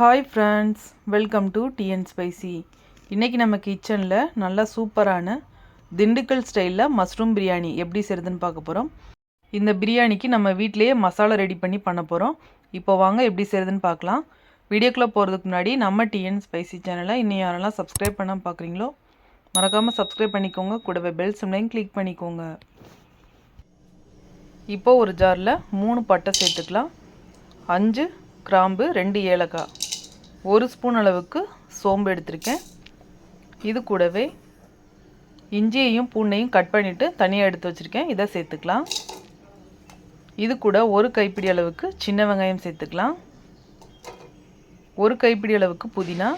Hi friends welcome to TN spicy இன்றைக்கி நம்ம கிச்சனில் நல்லா சூப்பரான திண்டுக்கல் ஸ்டைலில் மஷ்ரூம் பிரியாணி எப்படி செய்கிறதுன்னு பார்க்க போகிறோம் இந்த பிரியாணிக்கு நம்ம வீட்டிலேயே மசாலா ரெடி பண்ணி பண்ண போகிறோம் இப்போ வாங்க எப்படி செய்கிறதுன்னு பார்க்கலாம். வீடியோக்குள்ளே போகிறதுக்கு முன்னாடி நம்ம டிஎன் ஸ்பைசி சேனலை இன்னும் யாரெல்லாம் சப்ஸ்கிரைப் பண்ண பார்க்குறீங்களோ மறக்காமல் சப்ஸ்கிரைப் பண்ணிக்கோங்க. கூடவே பெல் சிம்லையும் கிளிக் பண்ணிக்கோங்க. இப்போ ஒரு ஜாரில் மூணு பட்டை சேர்த்துக்கலாம். அஞ்சு கிராம்பு ரெண்டு ஏலக்காய். ஒரு ஸ்பூன் அளவுக்கு சோம்பு எடுத்திருக்கேன். இது கூடவே இஞ்சியையும் பூண்டையும் கட் பண்ணிவிட்டு தனியாக எடுத்து வச்சுருக்கேன். இதை சேர்த்துக்கலாம். இது கூட ஒரு கைப்பிடி அளவுக்கு சின்ன வெங்காயம் சேர்த்துக்கலாம். ஒரு கைப்பிடி அளவுக்கு புதினா.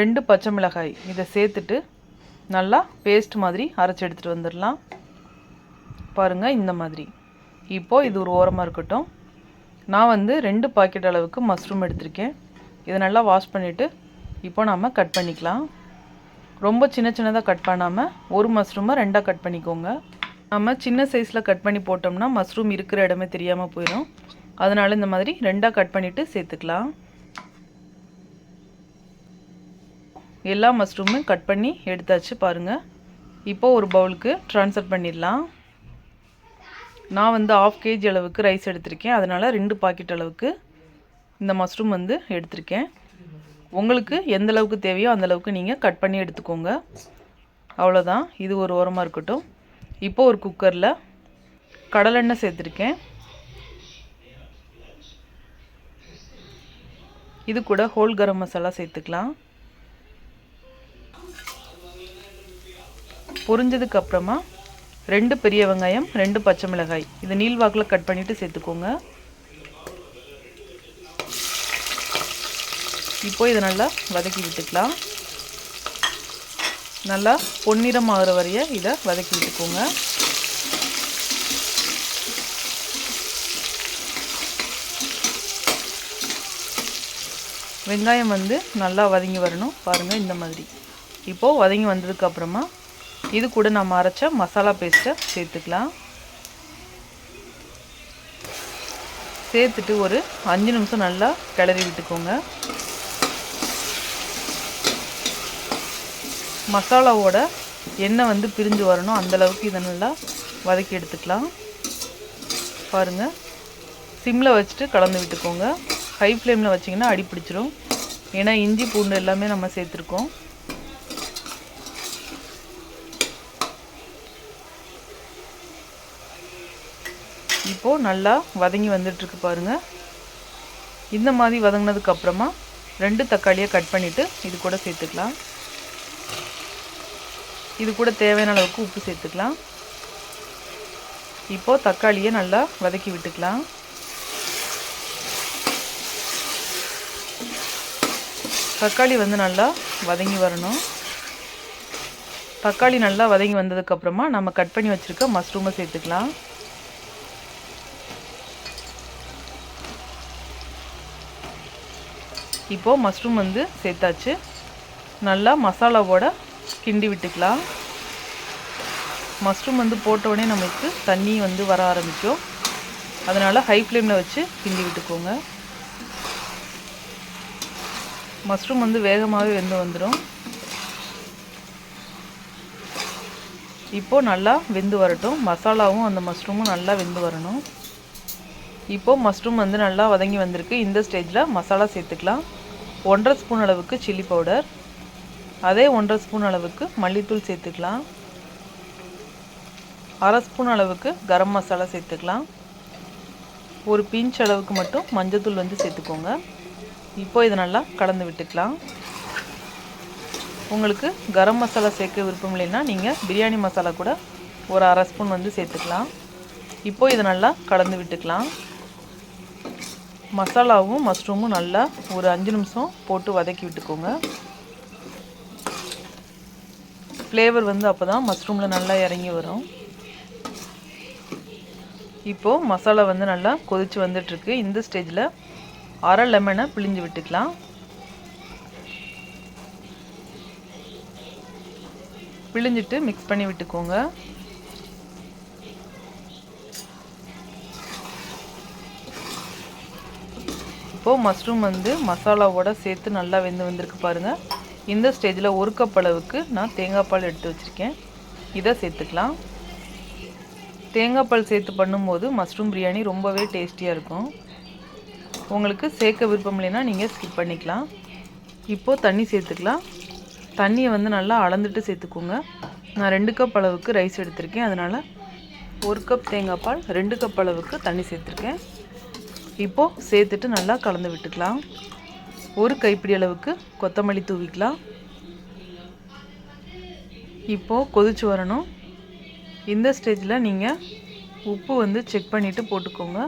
ரெண்டு பச்சை மிளகாய். இதை சேர்த்துட்டு நல்லா பேஸ்ட் மாதிரி அரைச்சி எடுத்துகிட்டு வந்துடலாம். பாருங்கள் இந்த மாதிரி. இப்போது இது ஒரு ஓரமாக இருக்கட்டும். நான் வந்து ரெண்டு பாக்கெட் அளவுக்கு மஷ்ரூம் எடுத்திருக்கேன். இதை நல்லா வாஷ் பண்ணிவிட்டு இப்போ நம்ம கட் பண்ணிக்கலாம். ரொம்ப சின்ன சின்னதாக கட் பண்ணாமல் ஒரு மஷ்ரூமை ரெண்டாக கட் பண்ணிக்கோங்க. நம்ம சின்ன சைஸில் கட் பண்ணி போட்டோம்னா மஷ்ரூம் இருக்கிற இடமே தெரியாமல் போயிடும் அதனால் இந்த மாதிரி ரெண்டாக கட் பண்ணிவிட்டு சேர்த்துக்கலாம். எல்லா மஷ்ரூமும் கட் பண்ணி எடுத்தாச்சு பாருங்கள் இப்போது ஒரு பவுலுக்கு ட்ரான்ஸ்ஃபர் பண்ணிடலாம். நான் வந்து ஆஃப் கேஜி அளவுக்கு ரைஸ் எடுத்திருக்கேன். அதனால் ரெண்டு பாக்கெட் அளவுக்கு இந்த மஷ்ரூம் வந்து எடுத்திருக்கேன். உங்களுக்கு எந்த அளவுக்கு தேவையோ அந்த அளவுக்கு நீங்கள் கட் பண்ணி எடுத்துக்கோங்க. அவ்வளோதான் இது ஒரு ஓரமாக இருக்கட்டும். இப்போ ஒரு குக்கரில் கடலெண்ணெய் சேர்த்துருக்கேன். இது கூட ஹோல் கரம் மசாலா சேர்த்துக்கலாம். பொரிஞ்சதுக்கு அப்புறமா ரெண்டு பெரிய வெங்காயம் ரெண்டு பச்சை மிளகாய். இது நீள்வாக்கில் கட் பண்ணிவிட்டு சேர்த்துக்கோங்க. இப்போ இதை நல்லா வதக்கி விட்டுக்கலாம். நல்லா பொன்னிறம் ஆகிற வரைய இதை வதக்கி விட்டுக்கோங்க. வெங்காயம் வந்து நல்லா வதங்கி வரணும். பாருங்கள் இந்த மாதிரி. இப்போது வதங்கி வந்ததுக்கப்புறமா இது கூட நம்ம அரைச்ச மசாலா பேஸ்ட்டை சேர்த்துக்கலாம். சேர்த்துட்டு ஒரு அஞ்சு நிமிஷம் நல்லா கிளறி விட்டுக்கோங்க. மசாலாவோட எண்ணெய் வந்து பிரிஞ்சு வரணும். அந்தளவுக்கு இதை நல்லா வதக்கி எடுத்துக்கலாம். பாருங்கள் சிம்மில் வச்சுட்டு கலந்து விட்டுக்கோங்க. ஹை ஃப்ளேமில் வச்சிங்கன்னா அடி பிடிச்சிரும் ஏன்னா இஞ்சி பூண்டு எல்லாமே நம்ம சேர்த்துருக்கோம். இப்போது நல்லா வதங்கி வந்துட்டுருக்கு பாருங்கள் இந்த மாதிரி வதங்கினதுக்கப்புறமா ரெண்டு தக்காளியை கட் பண்ணிவிட்டு இது கூட சேர்த்துக்கலாம். இது கூட தேவையான அளவுக்கு உப்பு சேர்த்துக்கலாம். இப்போது தக்காளியை நல்லா வதக்கி விட்டுக்கலாம். தக்காளி வந்து நல்லா வதங்கி வரணும். தக்காளி நல்லா வதங்கி வந்ததுக்கப்புறமா நம்ம கட் பண்ணி வச்சுருக்க மஷ்ரூமை சேர்த்துக்கலாம். இப்போது மஷ்ரூம் வந்து சேர்த்தாச்சு. நல்லா மசாலாவோட கிண்டி விட்டுக்கலாம். மஷ்ரூம் வந்து போட்டோடனே நமக்கு தண்ணி வந்து வர ஆரம்பிக்கும். அதனால் ஹை ஃப்ளேமில் வச்சு கிண்டி விட்டுக்கோங்க. மஷ்ரூம் வந்து வேகமாகவே வெந்து வந்துடும் இப்போது நல்லா வெந்து வரட்டும். மசாலாவும் அந்த மஷ்ரூமும் நல்லா வெந்து வரணும். இப்போது மஷ்ரூம் வந்து நல்லா வதங்கி வந்திருக்கு. இந்த ஸ்டேஜில் மசாலா சேர்த்துக்கலாம். ஒன்றரை ஸ்பூன் அளவுக்கு சில்லி பவுடர் அதே ஒன்றரை ஸ்பூன் அளவுக்கு மல்லித்தூள் சேர்த்துக்கலாம். அரை ஸ்பூன் அளவுக்கு கரம் மசாலா சேர்த்துக்கலாம். ஒரு பிஞ்ச் அளவுக்கு மட்டும் மஞ்சத்தூள் வந்து சேர்த்துக்கோங்க. இப்போ இதை நல்லா கலந்து விட்டுக்கலாம். உங்களுக்கு கரம் மசாலா சேர்க்க விருப்பம் இல்லைன்னா நீங்கள் பிரியாணி மசாலா கூட ஒரு அரை ஸ்பூன் வந்து சேர்த்துக்கலாம். இப்போ இதை நல்லா கலந்து விட்டுக்கலாம். மசாலாவும் மஷ்ரூமும் நல்லா ஒரு அஞ்சு நிமிஷம் போட்டு வதக்கி விட்டுக்கோங்க. ஃப்ளேவர் வந்து அப்போ தான் மஷ்ரூமில் நல்லா இறங்கி வரும். இப்போது மசாலா வந்து நல்லா கொதித்து வந்துட்டுருக்கு. இந்த ஸ்டேஜில் அரை லெமனை பிழிஞ்சு விட்டுக்கலாம். பிழிஞ்சிட்டு மிக்ஸ் பண்ணி விட்டுக்கோங்க. இப்போது மஷ்ரூம் வந்து மசாலாவோட சேர்த்து நல்லா வெந்து வந்திருக்கு பாருங்கள் இந்த ஸ்டேஜில் ஒரு கப் அளவுக்கு நான் தேங்காய் பால் எடுத்து வச்சுருக்கேன். இதை சேர்த்துக்கலாம். தேங்காய் பால் சேர்த்து பண்ணும்போது மஷ்ரூம் பிரியாணி ரொம்பவே டேஸ்டியாக இருக்கும். உங்களுக்கு சேர்க்க விருப்பம் இல்லைன்னா நீங்கள் ஸ்கிப் பண்ணிக்கலாம். இப்போது தண்ணி சேர்த்துக்கலாம். தண்ணியை வந்து நல்லா அளந்துட்டு சேர்த்துக்கோங்க. நான் ரெண்டு கப் அளவுக்கு ரைஸ் எடுத்திருக்கேன். அதனால் ஒரு கப் தேங்காய் பால் ரெண்டு கப் அளவுக்கு தண்ணி சேர்த்துருக்கேன். இப்போது சேர்த்துட்டு நல்லா கலந்து விட்டுக்கலாம். ஒரு கைப்பிடி அளவுக்கு கொத்தமல்லி தூவிக்கலாம். இப்போது கொதிச்சு வரணும். இந்த ஸ்டேஜில் நீங்கள் உப்பு வந்து செக் பண்ணிவிட்டு போட்டுக்கோங்க.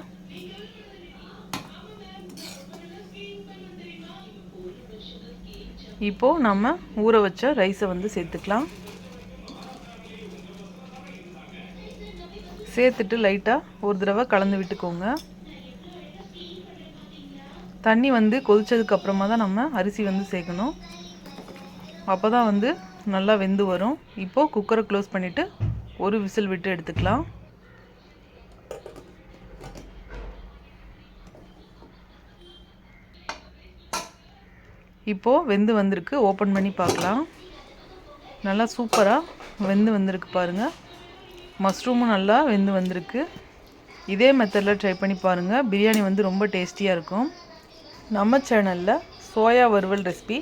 இப்போது நம்ம ஊற வச்ச ரைஸை வந்து சேர்த்துக்கலாம். சேர்த்துட்டு லைட்டாக ஒரு தடவை கலந்து விட்டுக்கோங்க. தண்ணி வந்து கொதித்ததுக்கு அப்புறமா தான் நம்ம அரிசி வந்து சேர்க்கணும். அப்போ தான் வந்து நல்லா வெந்து வரும். இப்போது குக்கரை க்ளோஸ் பண்ணிவிட்டு ஒரு விசில் விட்டு எடுத்துக்கலாம். இப்போது வெந்து வந்திருக்கு. ஓப்பன் பண்ணி பார்க்கலாம். நல்லா சூப்பராக வெந்து வந்திருக்கு பாருங்கள் மஷ்ரூமும் நல்லா வெந்து வந்திருக்கு. இதே மெத்தடில் ட்ரை பண்ணி பாருங்கள் பிரியாணி வந்து ரொம்ப டேஸ்டியாக இருக்கும். நம்ம சேனலில் சோயா வறுவல் ரெசிபி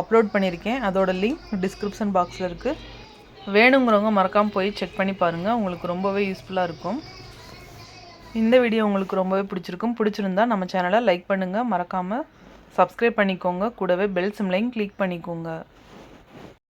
அப்லோட் பண்ணியிருக்கேன். அதோட லிங்க் டிஸ்கிரிப்ஷன் பாக்ஸில் இருக்குது வேணுங்கிறவங்க மறக்காமல் போய் செக் பண்ணி பாருங்கள் உங்களுக்கு ரொம்பவே யூஸ்ஃபுல்லாக இருக்கும். இந்த வீடியோ உங்களுக்கு ரொம்பவே பிடிச்சிருக்கும். பிடிச்சிருந்தா நம்ம சேனலை லைக் பண்ணுங்கள் மறக்காமல் சப்ஸ்கிரைப் பண்ணிக்கோங்க. கூடவே பெல் சிம்லையும் கிளிக் பண்ணிக்கோங்க.